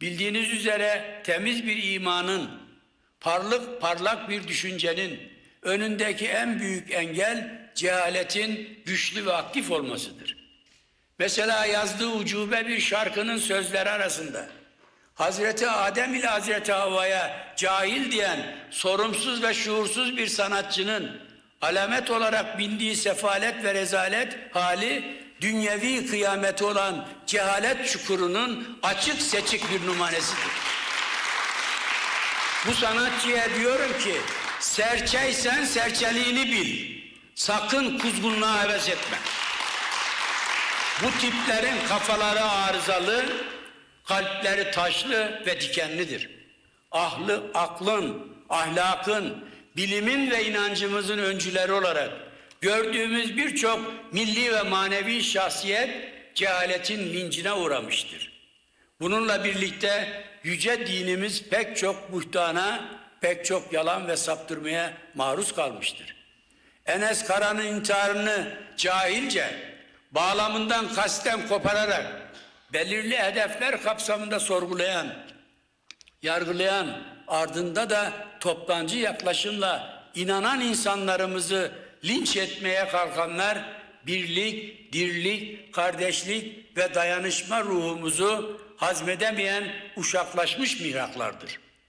Bildiğiniz üzere temiz bir imanın, parlak parlak bir düşüncenin önündeki en büyük engel cehaletin güçlü ve aktif olmasıdır. Mesela yazdığı ucube bir şarkının sözleri arasında Hazreti Adem ile Hazreti Havva'ya cahil diyen sorumsuz ve şuursuz bir sanatçının alamet olarak bindiği sefalet ve rezalet hali dünyevi kıyameti olan cehalet çukurunun açık seçik bir numanesidir. Bu sanatçıya diyorum ki serçeysen serçeliğini bil. Sakın kuzgunluğa heves etme. Bu tiplerin kafaları arızalı, kalpleri taşlı ve dikenlidir. Ahlı, aklın, ahlakın, bilimin ve inancımızın öncüleri olarak gördüğümüz birçok milli ve manevi şahsiyet cehaletin lincine uğramıştır. Bununla birlikte yüce dinimiz pek çok buhtana, pek çok yalan ve saptırmaya maruz kalmıştır. Enes Kara'nın intiharını cahilce, bağlamından kasten kopararak, belirli hedefler kapsamında sorgulayan, yargılayan, ardında da toptancı yaklaşımla inanan insanlarımızı linç etmeye kalkanlar, birlik, dirlik, kardeşlik ve dayanışma ruhumuzu hazmedemeyen uşaklaşmış mihraklardır.